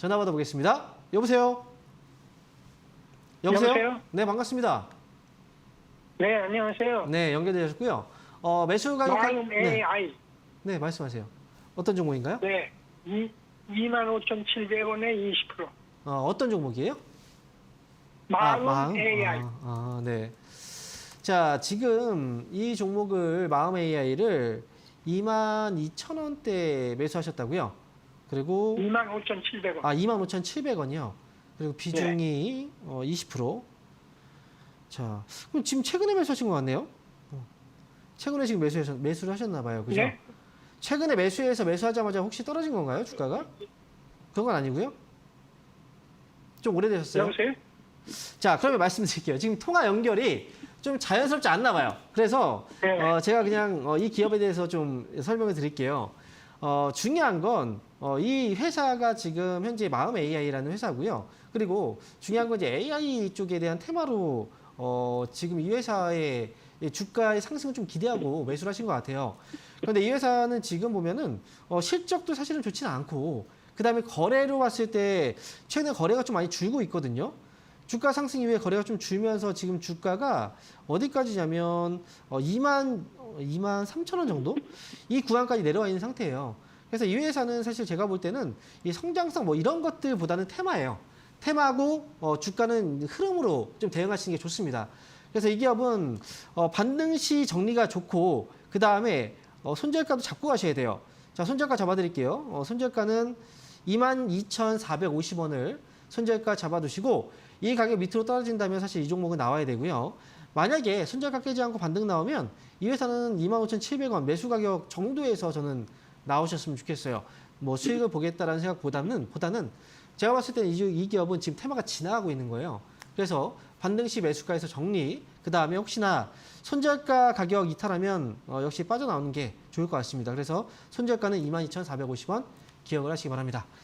전화 받아보겠습니다. 여보세요? 여보세요? 여보세요? 네, 반갑습니다. 네, 안녕하세요. 네, 연결되셨고요. 어, 매수 가격 마음 네, AI. 네, 말씀하세요. 어떤 종목인가요? 네. 25,700원에 20%. 어, 어떤 종목이에요? 마음 AI. 아, 아, 네. 자, 지금 이 종목을 마음 AI를 22,000원대 매수하셨다고요? 그리고 25,700원. 아, 25,700원이요. 그리고 비중이 어, 20%. 자, 그럼 지금 최근에 매수하신 것 같네요. 어. 최근에 지금 매수하셨, 매수를 하셨나 봐요. 그죠? 네? 최근에 매수해서 매수하자마자 혹시 떨어진 건가요? 주가가? 그런 건 아니고요. 좀 오래되셨어요? 여보세요? 자, 그러면 말씀드릴게요. 지금 통화 연결이 좀 자연스럽지 않나 봐요. 그래서 네. 어, 제가 그냥 어, 이 기업에 대해서 좀 설명을 드릴게요. 어, 중요한 건, 어, 이 회사가 지금 현재 마음 AI라는 회사고요. 그리고 중요한 건 이제 AI 쪽에 대한 테마로, 어, 지금 이 회사의 이 주가의 상승을 좀 기대하고 매수를 하신 것 같아요. 그런데 이 회사는 지금 보면은, 어, 실적도 사실은 좋지는 않고, 그 다음에 거래로 봤을 때, 최근에 거래가 좀 많이 줄고 있거든요. 주가 상승 이후에 거래가 좀 줄면서 지금 주가가 어디까지냐면 어 2만 어, 2만 3천 원 정도 이 구간까지 내려와 있는 상태예요. 그래서 이 회사는 사실 제가 볼 때는 이 성장성 뭐 이런 것들보다는 테마예요. 테마고 어 주가는 흐름으로 좀 대응하시는 게 좋습니다. 그래서 이 기업은 어 반등 시 정리가 좋고 그 다음에 어 손절가도 잡고 가셔야 돼요. 자 손절가 잡아드릴게요. 어 손절가는 22,450원을 손절가 잡아두시고 이 가격 밑으로 떨어진다면 사실 이 종목은 나와야 되고요. 만약에 손절가 깨지 않고 반등 나오면 이 회사는 25,700원 매수 가격 정도에서 저는 나오셨으면 좋겠어요. 뭐 수익을 보겠다라는 생각보다는 보다는 제가 봤을 때는 이, 이 기업은 지금 테마가 지나가고 있는 거예요. 그래서 반등 시 매수가에서 정리, 그 다음에 혹시나 손절가 가격 이탈하면 어, 역시 빠져나오는 게 좋을 것 같습니다. 그래서 손절가는 22,450원 기억을 하시기 바랍니다.